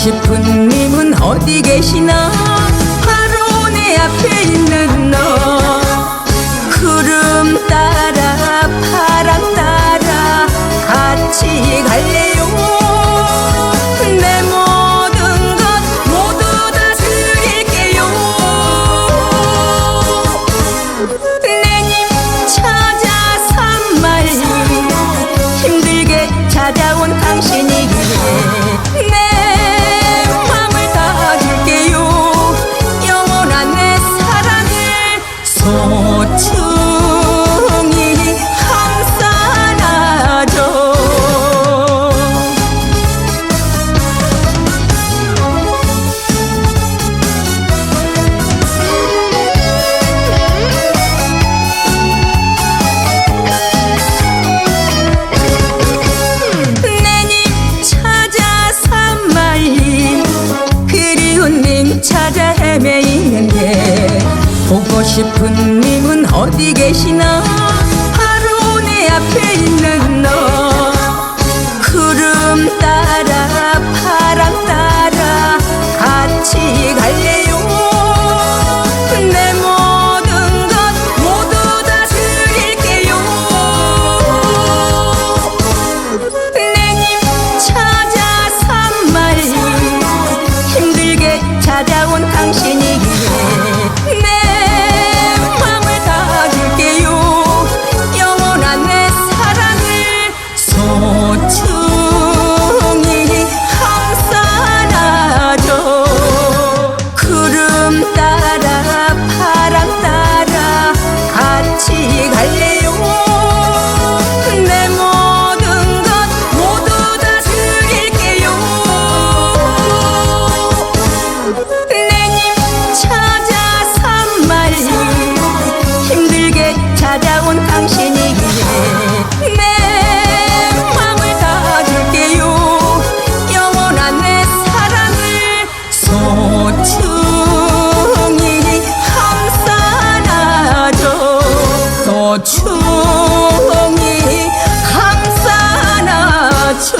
싶은 님은 어디 계시나? 바로 내 앞에 있는 너. 구름 따라 바람 따라 같이 갈래요? 내 모든 것 모두 다 드릴게요. 내님 찾아 산말 힘들게 찾아온 당신 싶은 님은 어디 계시나 조충이 감싸나죠